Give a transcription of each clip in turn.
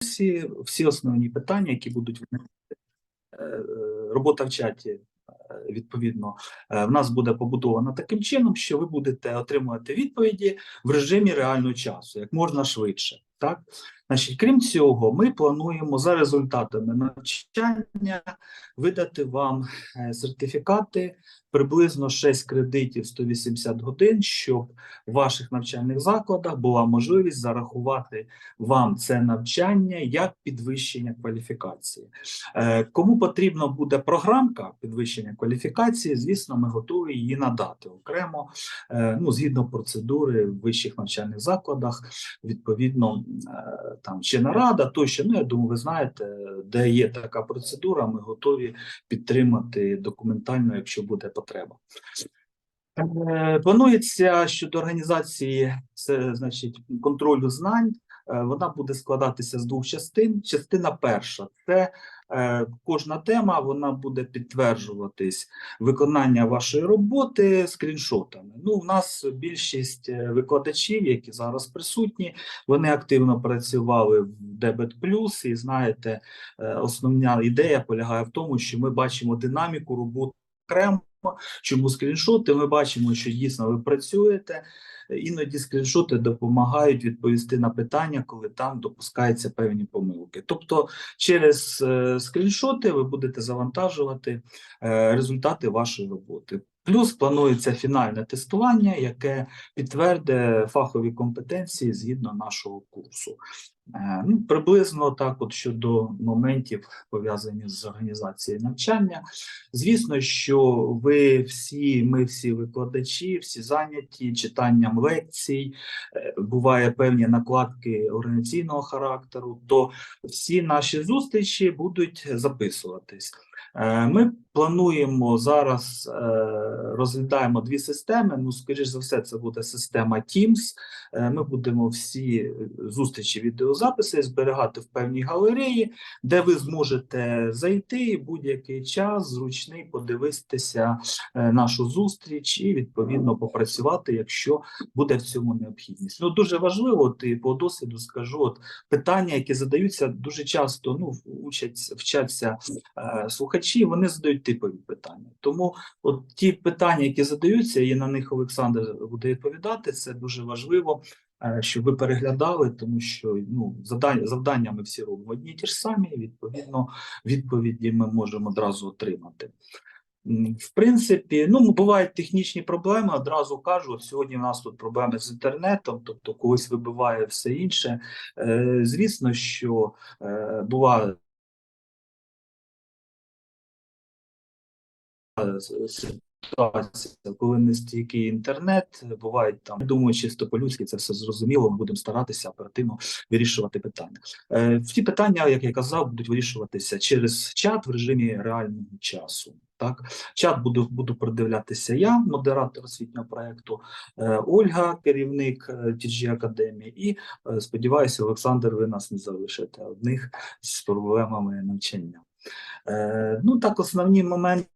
всі, всі основні питання, які будуть виникати. Е, робота в чаті. е, Відповідно, е, в нас буде побудована таким чином, що ви будете отримувати відповіді в режимі реального часу, як можна швидше. Так, значить, крім цього, ми плануємо за результатами навчання видати вам е, сертифікати приблизно 6 кредитів 180 годин, щоб в ваших навчальних закладах була можливість зарахувати вам це навчання як підвищення кваліфікації. Е, Кому потрібна буде програмка підвищення кваліфікації, звісно, ми готові її надати окремо, е, ну, згідно процедури в вищих навчальних закладах, відповідно, там чи нарада, тощо. Ну, я думаю, ви знаєте, де є така процедура, ми готові підтримати документально, якщо буде потреба. Е, Планується щодо організації це, значить, контролю знань. Е, Вона буде складатися з двох частин. Частина перша це е, кожна тема, вона буде підтверджуватись виконання вашої роботи скріншотами. Ну, у нас більшість е, викладачів, які зараз присутні, вони активно працювали в Дебет Плюс, і знаєте, основна ідея полягає в тому, що ми бачимо динаміку роботи окремо. Чому скріншоти? Ми бачимо, що дійсно ви працюєте. Іноді скріншоти допомагають відповісти на питання, коли там допускаються певні помилки. Тобто, через е, скріншоти ви будете завантажувати е, результати вашої роботи. Плюс планується фінальне тестування, яке підтвердить фахові компетенції згідно нашого курсу. Е, Ну, приблизно так, от щодо моментів пов'язаних з організацією навчання. Звісно, що ви всі, ми всі викладачі, всі зайняті читанням лекцій, е, буває певні накладки організаційного характеру, то всі наші зустрічі будуть записуватись. Е, Ми плануємо зараз е, розглядаємо дві системи. Ну, скоріш за все, це буде система Teams. Е, Ми будемо всі зустрічі відеозаписи зберігати в певній галереї, де ви зможете зайти і будь-який час зручний подивитися нашу зустріч і відповідно попрацювати, якщо буде в цьому необхідність. Ну дуже важливо, і по досвіду скажу, от питання, які задаються дуже часто, ну учать вчаться е, слухачі, вони задають типові питання. Тому от ті питання, які задаються, і на них Олександр буде відповідати, це дуже важливо. е, Щоб ви переглядали, тому що ну завдання, завдання ми всі робимо одні ті ж самі. і, Відповідно, відповіді ми можемо одразу отримати. В принципі, ну бувають технічні проблеми. Одразу кажу, от сьогодні в нас тут проблеми з інтернетом, тобто когось вибиває все інше. Е, Звісно, що е, буває ситуація, коли не стійкий інтернет, бувають там. Думаю, чисто по-людськи це все зрозуміло. Ми будемо старатися оперативно вирішувати питання. Е, Всі питання, як я казав, будуть вирішуватися через чат в режимі реального часу. Так, чат буду буду продивлятися я, модератор освітнього проекту, е, Ольга, керівник е, TG Академії, і е, сподіваюся, Олександр, ви нас не залишите одних з проблемами навчання. Е, ну так, основні моменти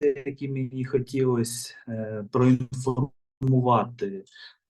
які мені хотілося е, проінформувати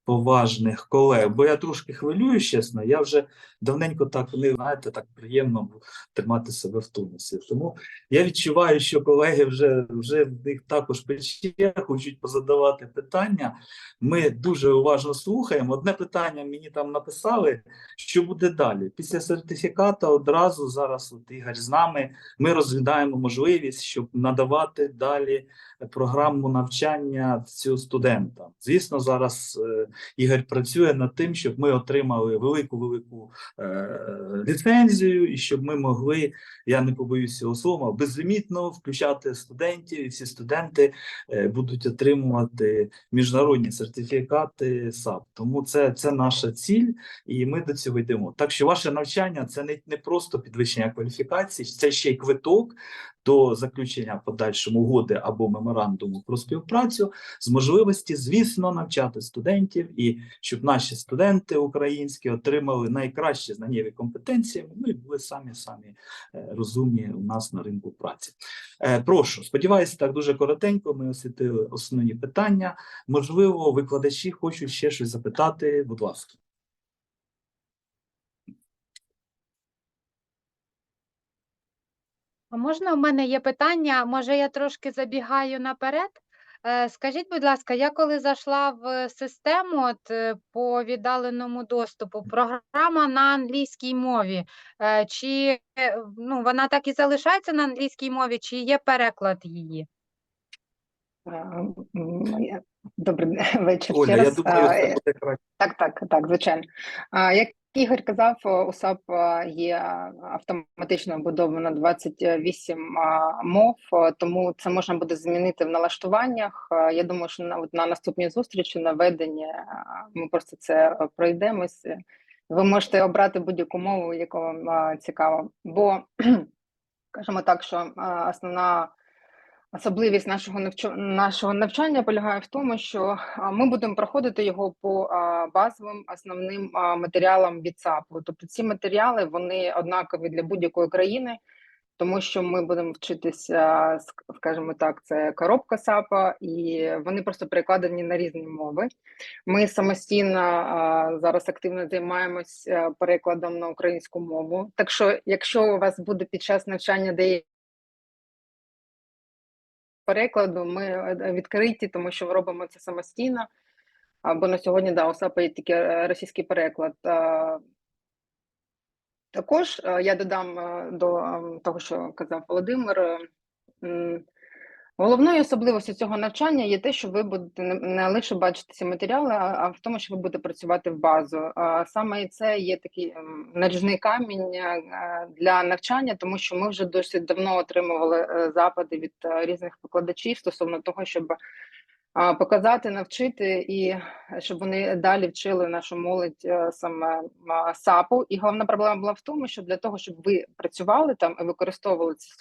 поважних колег, бо я трошки хвилююсь, чесно, я вже давненько так не знаєте, так приємно тримати себе в тонусі. Тому я відчуваю, що колеги вже, вже в них також пече, хочуть позадавати питання. Ми дуже уважно слухаємо. Одне питання мені там написали, що буде далі. Після сертифіката одразу зараз от Ігор з нами ми розглядаємо можливість, щоб надавати далі програму навчання цього студента. Звісно, зараз е, Ігор працює над тим, щоб ми отримали велику велику е, ліцензію, і щоб ми могли, я не побоюся цього слова, безлімітно включати студентів, і всі студенти е, будуть отримувати міжнародні сертифікати САП. Тому це, це наша ціль, і ми до цього йдемо. Так що ваше навчання це не, не просто підвищення кваліфікації, це ще й квиток до заключення подальшому угоди або меморандуму про співпрацю з можливості, звісно, навчати студентів і щоб наші студенти українські отримали найкращі знаннєві компетенції, ну і були самі самі е, розумні у нас на ринку праці. Е, Прошу, сподіваюся, так дуже коротенько. Ми освітили основні питання. Можливо, викладачі хочуть ще щось запитати. Будь ласка. А можна у мене є питання? Може, я трошки забігаю наперед? Е, Скажіть, будь ласка, я коли зайшла в систему от, е, по віддаленому доступу, програма на англійській мові, е, чи ну, вона так і залишається на англійській мові, чи є переклад її? Добрий вечір Оля, ще я раз. думаю, А, це буде краще. Так, так, так, звичайно. А, Як Ігор казав, о, у САП є автоматично вбудовано 28 а, мов, тому це можна буде змінити в налаштуваннях. Я думаю, що на, на наступній зустрічі на веденні ми просто це пройдемось. Ви можете обрати будь-яку мову, яка вам а, цікава. Бо, скажімо так, що основна Особливість нашого нашого навчання полягає в тому, що ми будемо проходити його по базовим основним матеріалам від САПу. Тобто ці матеріали вони однакові для будь-якої країни, тому що ми будемо вчитися, ск- скажімо так, це коробка САПа, і вони просто перекладені на різні мови. Ми самостійно зараз активно займаємось перекладом на українську мову. Так що, якщо у вас буде під час навчання деякі перекладу ми е, відкриті, тому що робимо це самостійно. Або Бо на сьогодні да, у є тільки е, російський переклад. Також е, я додам до е, того, що казав Володимир. Головною особливістю цього навчання є те, що ви будете не- лише бачити ці матеріали, а в тому, що ви будете працювати в базу. Саме це є такий ем, наріжний камінь е, для навчання, тому що ми вже досить давно отримували е, запити від е, різних викладачів стосовно того, щоб показати, навчити і щоб вони далі вчили нашу молодь саме САПу. І головна проблема була в тому, що для того, щоб ви працювали там і використовували цей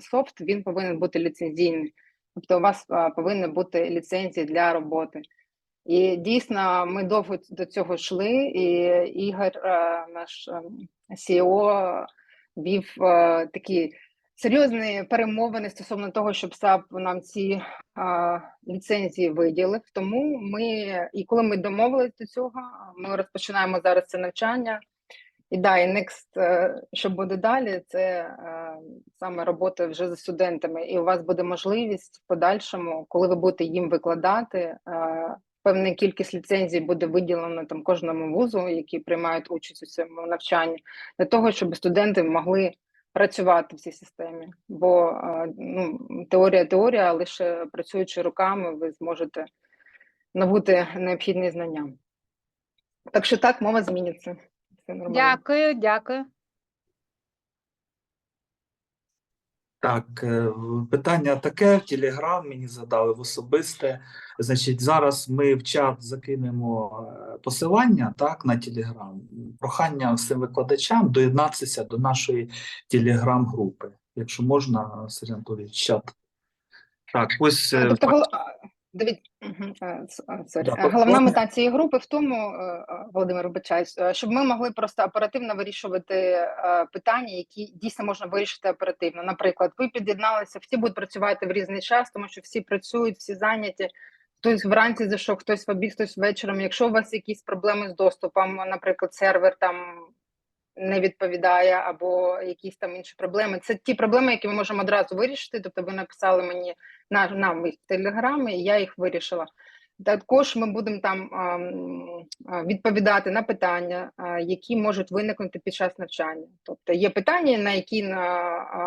софт, він повинен бути ліцензійний. Тобто у вас а, повинна бути ліцензія для роботи. І дійсно, ми довго до цього йшли, і Ігор, наш CEO, вів такі серйозні перемовини стосовно того, щоб САП нам ці ліцензії виділив. Тому ми, і коли ми домовились до цього, ми розпочинаємо зараз це навчання. І да, і next, е, що буде далі, це е, саме робота вже з студентами, і у вас буде можливість в подальшому, коли ви будете їм викладати, е, певна кількість ліцензій буде виділена там кожному вузу, які приймають участь у цьому навчанні, для того, щоб студенти могли працювати в цій системі. Бо ну, теорія теорія, лише працюючи руками, ви зможете набути необхідні знання. Так що так, мова зміниться. Все нормально. Дякую, дякую. Так, е, питання таке, в Телеграм мені задали в особисте. Значить, зараз ми в чат закинемо е, посилання так, на Телеграм. Прохання всім викладачам доєднатися до нашої Телеграм-групи. Якщо можна, Сергій Анатолійович, чат. Так, ось А, е, Тобто, мгм, а, с- сорі. Головна тобто- мета цієї групи в тому, е, е, Володимир, вибачаюсь, е, щоб ми могли просто оперативно вирішувати е, питання, які дійсно можна вирішити оперативно. Наприклад, ви під'єдналися, всі будуть працювати в різний час, тому що всі працюють, всі зайняті. Хтось вранці зайшов, хтось в обід, хтось вечором. Якщо у вас якісь проблеми з доступом, наприклад, сервер там не відповідає, або якісь там інші проблеми. Це ті проблеми, які ми можемо одразу вирішити. Тобто, ви написали мені на нам в телеграмі, і я їх вирішила. Також ми будемо там відповідати на питання, які можуть виникнути під час навчання. Тобто є питання, на які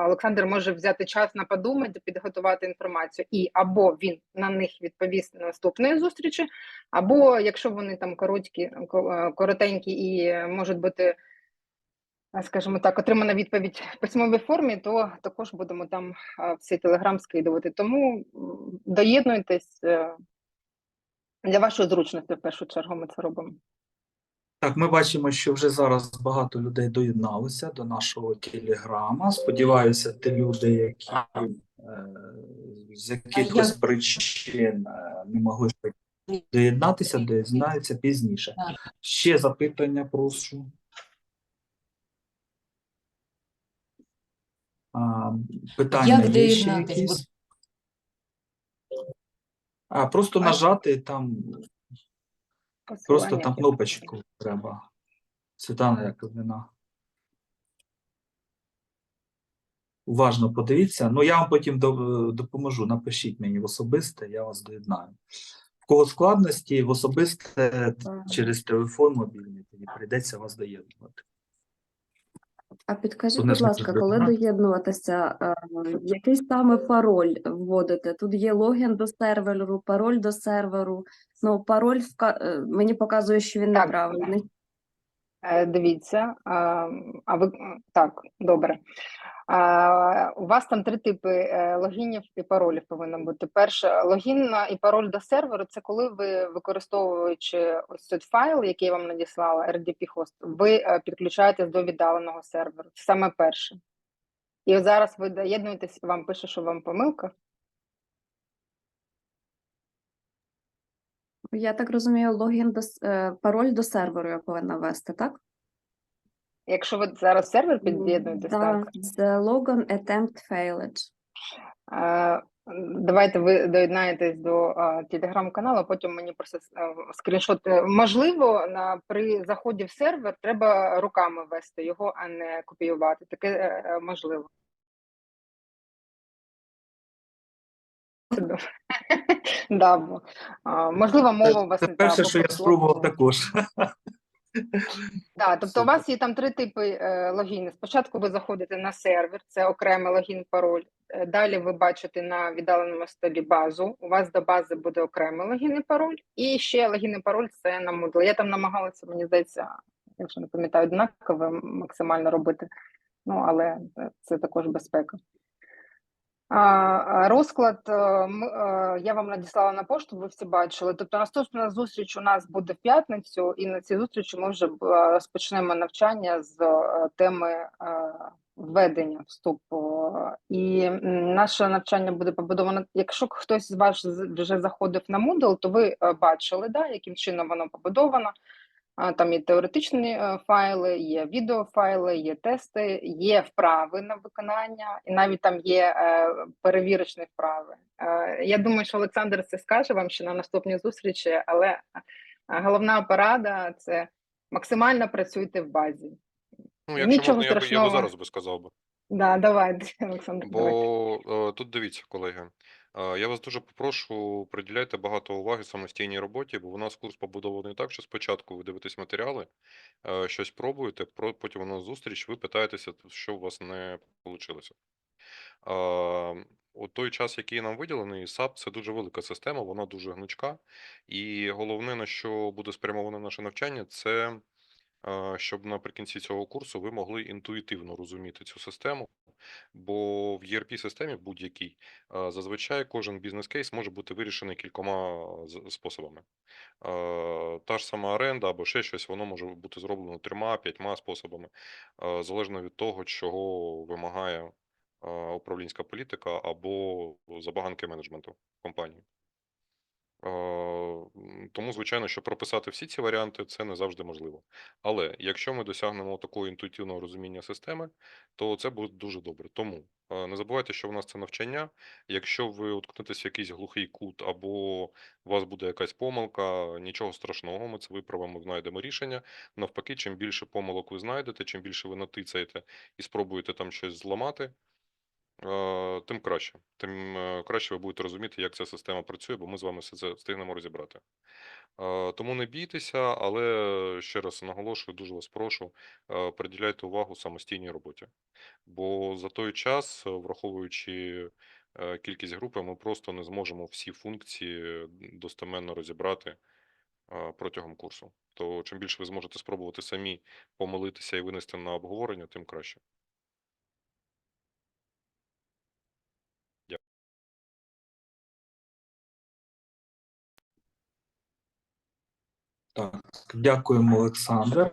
Олександр може взяти час на подумати, підготувати інформацію, і або він на них відповість на наступної зустрічі, або якщо вони там короткі, е, коротенькі і е, можуть бути скажімо так, отримана відповідь в письмовій формі, то також будемо там а, в цей телеграм скидувати. Тому доєднуйтесь е, для вашої зручності, в першу чергу, ми це робимо. Так, ми бачимо, що вже зараз багато людей доєдналися до нашого телеграма. Сподіваюся, ті люди, які е, з якихось причин е, не могли доєднатися, доєднаються пізніше. Ще запитання, прошу. А, питання Як є ще доєднатись? якісь? А, просто нажати там, просто там кнопочку треба. Світлана Яковлевна. уважно подивіться. Ну, я вам потім допоможу. Напишіть мені в особисте, я вас доєднаю. В кого складності, в особисте через телефон мобільний, тоді прийдеться вас доєднувати. А підкажіть, будь ласка, коли доєднуватися, який саме пароль вводите? Тут є логін до серверу, пароль до серверу. Ну, пароль вка- е, мені показує, що він Так. неправильний. Е, Дивіться, а ви так, добре. У вас там три типи е, логінів і паролів повинно бути. Перше, логін і пароль до серверу це коли ви, використовуючи ось цей файл, який я вам надіслала, RDP-хост, ви е, підключаєтесь до віддаленого серверу. Це саме перше. І от зараз ви доєднуєтесь, вам пише, що вам помилка. Я так розумію, логін до е, пароль до серверу я повинна ввести, так? Якщо ви зараз сервер під'єднуєтесь, Да, так. The logon attempt failed. Е, Давайте ви доєднаєтесь до е, телеграм-каналу, потім мені просто е, скріншот. Е, Можливо, на при заході в сервер треба руками ввести його, а не копіювати. Таке е, можливо. Да, бо, а, можливо, мова у вас Це не та, перше, що я просто спробував також. Да, тобто у вас є там три типи е, логіни. Спочатку ви заходите на сервер, це окремий логін, пароль. Е, Далі ви бачите на віддаленому столі базу. У вас до бази буде окремий логін і пароль. І ще логін і пароль це на Moodle. Я там намагалася, мені здається, якщо не пам'ятаю, однаково максимально робити. Ну, але е, це також безпека. Розклад е, е, я вам надіслала на пошту, ви всі бачили. Тобто наступна зустріч у нас буде в п'ятницю, і на цій зустрічі ми вже е, розпочнемо навчання з теми введення вступу. І наше навчання буде побудовано. Якщо хтось з вас вже заходив на Moodle, то ви бачили, да, яким чином воно побудовано. Там є теоретичні е, файли, є відеофайли, є тести, є вправи на виконання, і навіть там є е, перевірочні вправи. Е, я думаю, що Олександр це скаже вам ще на наступній зустрічі, але головна порада це максимально працюйте в базі. Ну, якщо Нічого можна, я би, я би зараз би сказав би. Да, давайте, Олександр. Бо е, тут дивіться, колеги. Я вас дуже попрошу, приділяйте багато уваги самостійній роботі, бо у нас курс побудований так, що спочатку ви дивитесь матеріали, е, щось пробуєте, про- потім на зустріч ви питаєтеся, що у вас не вийшло. От той час, який нам виділений, SAP – це дуже велика система, вона дуже гнучка. І головне, на що буде спрямоване наше навчання, це щоб наприкінці цього курсу ви могли інтуїтивно розуміти цю систему. Бо в ERP-системі будь-якій е, зазвичай кожен бізнес-кейс може бути вирішений кількома способами. Та ж сама оренда або ще щось, воно може бути зроблено трьома, п'ятьма способами, залежно від того, чого вимагає управлінська політика або забаганки менеджменту компанії. Тому, звичайно, що прописати всі ці варіанти це не завжди можливо. Але якщо ми досягнемо такого інтуїтивного розуміння системи, то це буде дуже добре. Тому не забувайте, що в нас це навчання. Якщо ви уткнетесь в якийсь глухий кут або у вас буде якась помилка, нічого страшного, ми це виправимо, знайдемо рішення. Навпаки, чим більше помилок ви знайдете, чим більше ви натицаєте і спробуєте там щось зламати, тим краще. Тим е, краще ви будете розуміти, як ця система працює, бо ми з вами все це встигнемо розібрати. Е, Тому не бійтеся, але ще раз наголошую, дуже вас прошу, е, приділяйте увагу самостійній роботі. Бо за той час, е, враховуючи е, кількість групи, ми просто не зможемо всі функції достеменно розібрати е, протягом курсу. То чим більше ви зможете спробувати самі помилитися і винести на обговорення, тим краще. Так, дякуємо, Олександре.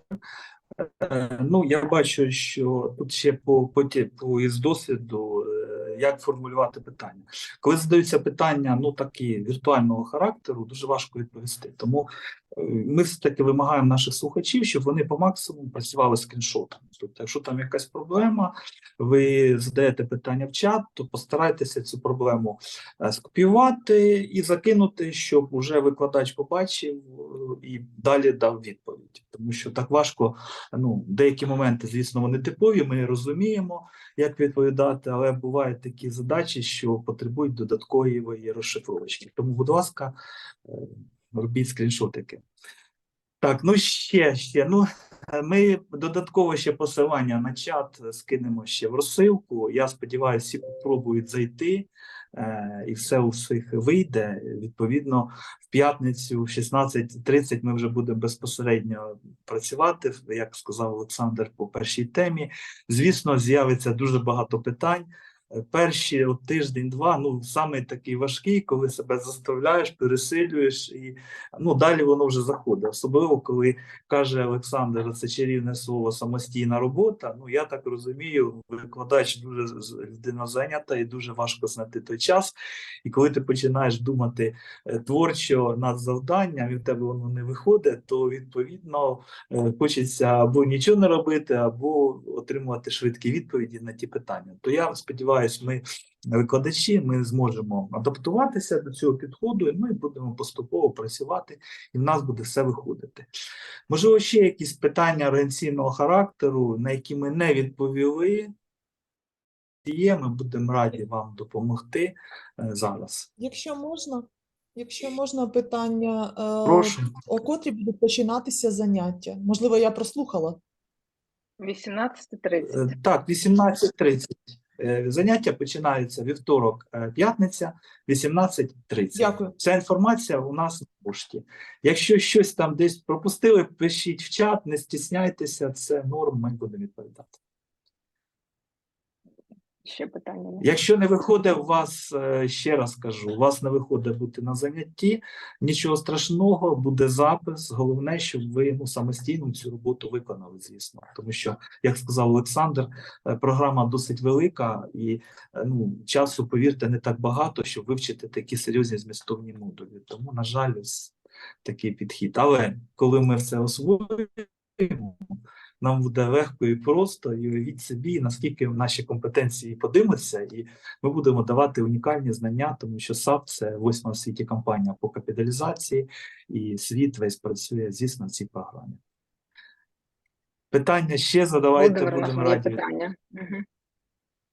Е, Ну, я бачу, що тут ще по, по, по із досвіду, е, як формулювати питання. Коли задаються питання, ну такі віртуального характеру, дуже важко відповісти. Тому ми все-таки вимагаємо наших слухачів, щоб вони по максимуму працювали скріншотами. Тобто, якщо там якась проблема, ви задаєте питання в чат, то постарайтеся цю проблему е, скопіювати і закинути, щоб уже викладач побачив е, і далі дав відповідь. Тому що так важко, ну, деякі моменти, звісно, вони типові, ми розуміємо, як відповідати, але бувають такі задачі, що потребують додаткової розшифровочки. Тому, будь ласка, е, робіть скріншотики. Так, ну ще, ще. Ну, ми додатково ще посилання на чат скинемо ще в розсилку. Я сподіваюся, всі спробують зайти, е, і все у всіх вийде. Відповідно, в п'ятницю, в 16.30 ми вже будемо безпосередньо працювати, як сказав Олександр по першій темі. Звісно, з'явиться дуже багато питань. Е, Перші тиждень-два, ну саме такий важкий, коли себе заставляєш, пересилюєш, і ну далі воно вже заходить. Особливо коли каже Олександр, це чарівне слово самостійна робота. Ну я так розумію, викладач дуже людина зайнята і дуже важко знайти той час. І коли ти починаєш думати е, творчо над завданням, і в тебе воно не виходить, то відповідно е, хочеться або нічого не робити, або отримувати швидкі відповіді на ті питання. То я сподіваюся, ми викладачі, ми зможемо адаптуватися до цього підходу, і ми будемо поступово працювати, і в нас буде все виходити. Можливо, ще якісь питання організаційного характеру, на які ми не відповіли. Є, ми будемо раді вам допомогти е, зараз. Якщо можна, якщо можна питання, е, Прошу. о котрі будуть починатися заняття? Можливо, я прослухала. 18.30. Е, Так, 18.30. Е, Заняття починаються вівторок, е, п'ятниця, 18.30. Дякую. Вся інформація у нас на пошті. Якщо щось там десь пропустили, пишіть в чат, не стісняйтеся, це норм, ми будемо відповідати. Ще питання. Якщо не виходить у вас, е, ще раз кажу, у вас не виходить бути на занятті, нічого страшного, буде запис. Головне, щоб ви ну, самостійно цю роботу виконали, звісно. Тому що, як сказав Олександр, е, програма досить велика і е, ну, часу, повірте, не так багато, щоб вивчити такі серйозні змістовні модулі. Тому, на жаль, такий підхід. Але коли ми все освоїмо, нам буде легко і просто, і уявіть собі, наскільки наші компетенції подимуться, і ми будемо давати унікальні знання, тому що САП це восьма в світі компанія по капіталізації, і світ весь працює, звісно, в цій програмі. Питання ще задавайте, Володимир, будемо раді. питання. Угу.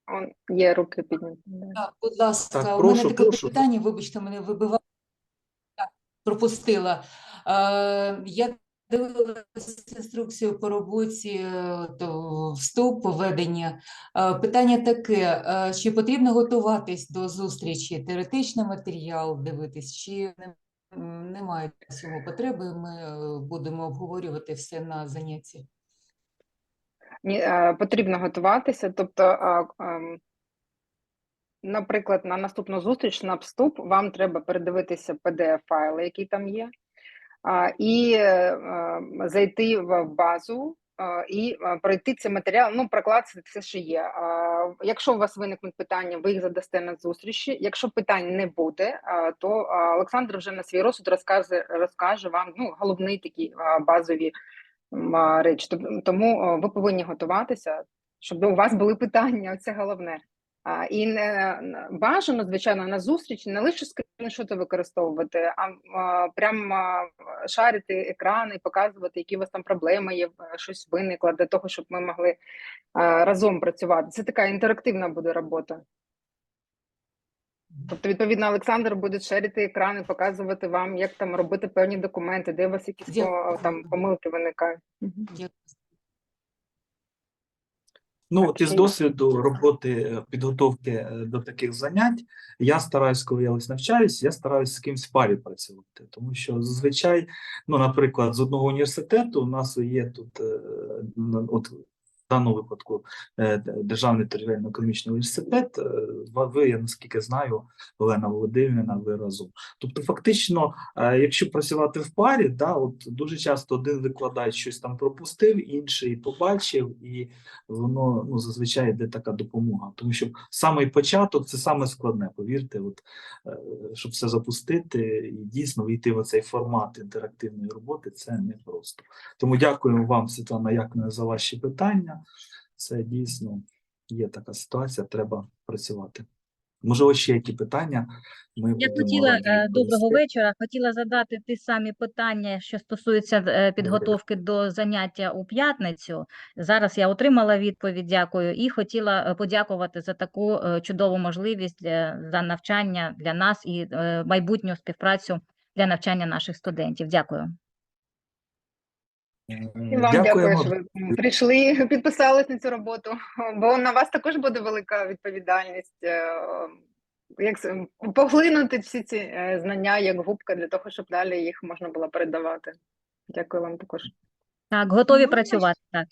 Он, є руки підняті. Так, будь ласка, Так, у мене таке прошу. питання, вибачте, мене вибивало. Пропустила. Е, я дивилася інструкцію по роботі, е, то вступ, ведення. Е, питання таке, е, чи потрібно готуватись до зустрічі, теоретичний матеріал дивитись, чи немає цього потреби, ми будемо обговорювати все на занятті. Ні, потрібно готуватися. Тобто, ем, наприклад, на наступну зустріч на вступ вам треба передивитися PDF-файли, які там є, і е, зайти в базу. І пройти цей матеріал, ну прокласти все, що є. Якщо у вас виникнуть питання, ви їх задасте на зустрічі. Якщо питань не буде, то Олександр вже на свій розсуд розкаже, розкаже вам ну, головні такі базові речі. Тому ви повинні готуватися, щоб у вас були питання. Це головне. А, і не бажано, звичайно, на зустрічі не лише скріншоти використовувати, а, а прямо шарити екрани, показувати, які у вас там проблеми є, е, щось виникло, для того, щоб ми могли а, разом працювати. Це така інтерактивна буде робота. Тобто, відповідно, Олександр буде шерити екрани, показувати вам, як там робити певні документи, де у вас якісь Дякую. там помилки виникають. Дякую. Ну, от із досвіду роботи е, підготовки е, до таких занять, я стараюсь, коли я ось навчаюсь, я стараюсь з кимсь в парі працювати. Тому що зазвичай, ну, наприклад, з одного університету у нас є тут, е, от даному випадку е, Державний територіально-економічний університет. е, Ви, я наскільки знаю, Олена Володимирівна, ви разом. Тобто, фактично, е, якщо працювати в парі, да, от дуже часто один викладач щось там пропустив, інший побачив, і воно ну, зазвичай йде така допомога. Тому що самий початок це саме складне, повірте, от, щоб все запустити і дійсно війти в цей формат інтерактивної роботи, це непросто. Тому дякуємо вам, Світлана Яковлевна, за ваші питання. Це дійсно є така ситуація, треба працювати. Можливо, ще які питання? Ми Я хотіла е, доброго вечора. Хотіла задати ті самі питання, що стосуються е, підготовки до заняття у п'ятницю. Зараз я отримала відповідь, дякую, і хотіла е, подякувати за таку чудову можливість за навчання для нас і майбутню співпрацю для навчання наших студентів. Дякую. І вам дякую, Дякуємо. що ви прийшли, підписались на цю роботу, бо на вас також буде велика відповідальність. е, Як поглинути всі ці е, знання як губка для того, щоб далі їх можна було передавати. Дякую вам також. Так, готові Можна працювати. Так.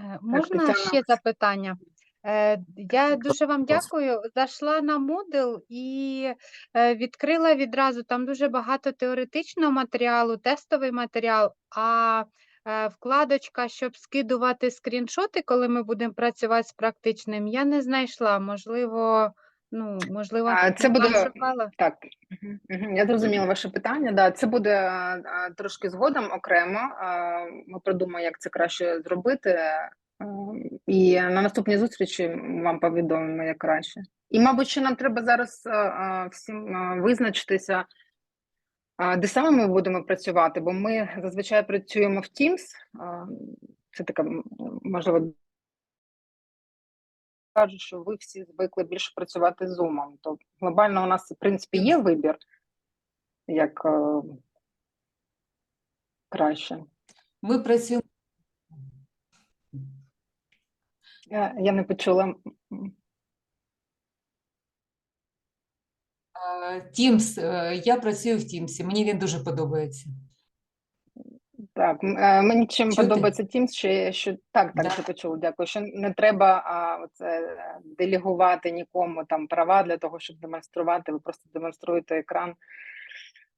Е, Можна Тетяна. ще запитання? Е, Я дуже вам дякую. Зайшла на Moodle і е, відкрила відразу там дуже багато теоретичного матеріалу, тестовий матеріал, а е, вкладочка, щоб скидувати скріншоти, коли ми будемо працювати з практичним, я не знайшла. Можливо, ну, можливо, А, це буде- шукала? Так, мгм, я зрозуміла ваше питання. Да, це буде а, трошки згодом окремо. А, Ми придумаємо, як це краще зробити. І на наступній зустрічі вам повідомимо, як краще. І, мабуть, ще нам треба зараз а, а, всім визначитися, де саме ми будемо працювати, бо ми зазвичай працюємо в Teams. Це така, можливо, кажуть, що ви всі звикли більше працювати з Zoom. То глобально у нас, в принципі, є вибір, як е, краще. Ми працюємо. Я, не почула. Е, Teams, е, я працюю в Teams, мені він дуже подобається. Так, е, мені чим Чути? подобається Teams, що, що так, так, Да. що почула, дякую. Що не треба а, оце, делегувати нікому там права для того, щоб демонструвати. Ви просто демонструєте екран.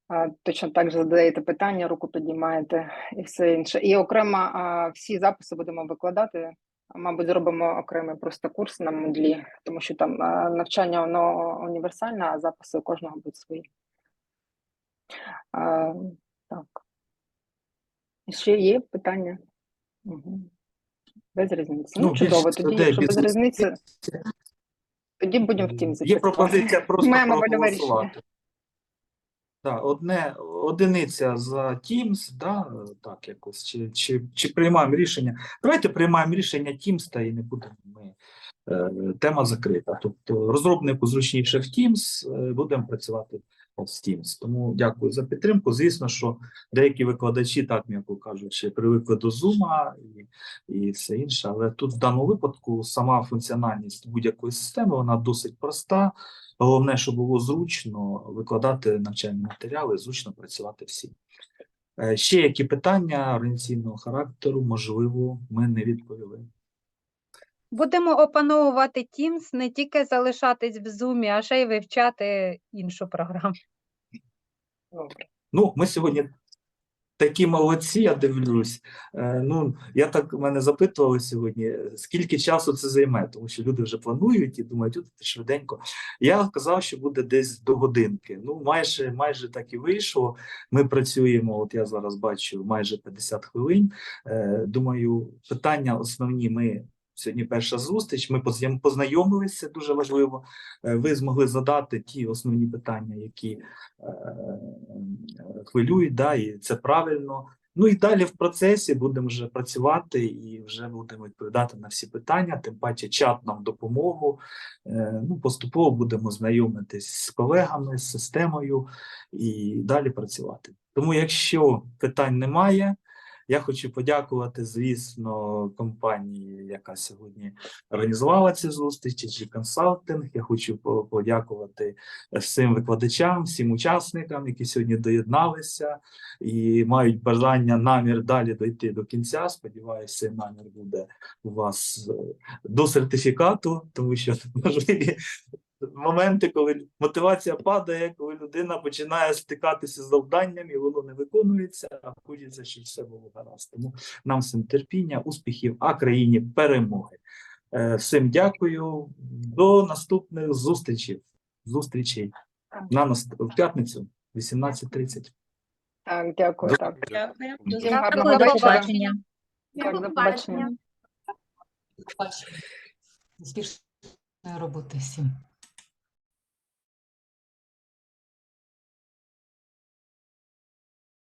А, Точно так же задаєте питання, руку піднімаєте і все інше. І окремо а, всі записи будемо викладати. Мабуть, зробимо окремий просто курс на Moodle, тому що там навчання воно універсальне, а записи у кожного будуть свої. А, так. Ще є питання? Угу. Без різниці. Ну, Ну, чудово. Тоді, якщо без різниці, тоді будемо в тім Є пропозиція просто проголосувати. Так, одне одиниця за Teams, да, так якось, чи, чи, чи приймаємо рішення. Давайте приймаємо рішення Teams, та і не будемо ми. Е, тема закрита. Тобто розробнику зручніше в Teams, е, будемо працювати з Teams. Тому дякую за підтримку. Звісно, що деякі викладачі, так м'яко кажучи, привикли до Zoom і, і все інше, але тут в даному випадку сама функціональність будь-якої системи вона досить проста. Головне, щоб було зручно викладати навчальні матеріали, зручно працювати всім. Е, Ще які питання організаційного характеру, можливо, ми не відповіли. Будемо опановувати Teams, не тільки залишатись в Zoom, а ще й вивчати іншу програму. Добре. Ну, ми сьогодні такі молодці, я дивлюсь. Е, ну, я так мене запитували сьогодні, скільки часу це займе, тому що люди вже планують і думають, от швиденько. Я казав, що буде десь до годинки. Ну, майже, майже так і вийшло. Ми працюємо, от я зараз бачу, майже 50 хвилин. Е, думаю, питання основні ми. Сьогодні перша зустріч. Ми позна- познайомилися, дуже важливо. Е, Ви змогли задати ті основні питання, які е, хвилюють, да, і це правильно. Ну і далі в процесі будемо вже працювати і вже будемо відповідати на всі питання. Тим паче, чат нам допомогу. Е, Ну, поступово будемо знайомитись з колегами, з системою і далі працювати. Тому, якщо питань немає, Я хочу подякувати, звісно, компанії, яка сьогодні організувала ці зустрічі, чи консалтинг. Я хочу подякувати всім викладачам, всім учасникам, які сьогодні доєдналися і мають бажання намір далі дойти до кінця. Сподіваюся, намір буде у вас е, до сертифікату, тому що можливі моменти, коли мотивація падає, коли людина починає стикатися з завданням і воно не виконується, а хочеться, щоб все було гаразд. Тому нам всім терпіння, успіхів, а країні перемоги. Е, Всім дякую. До наступних зустрічей. Зустрічей на наст- в п'ятницю, 18.30. Так, дякую. До- Так. Дякую. Всім гарного Дякую, до побачення. Так, до побачення. Успішної роботи всім.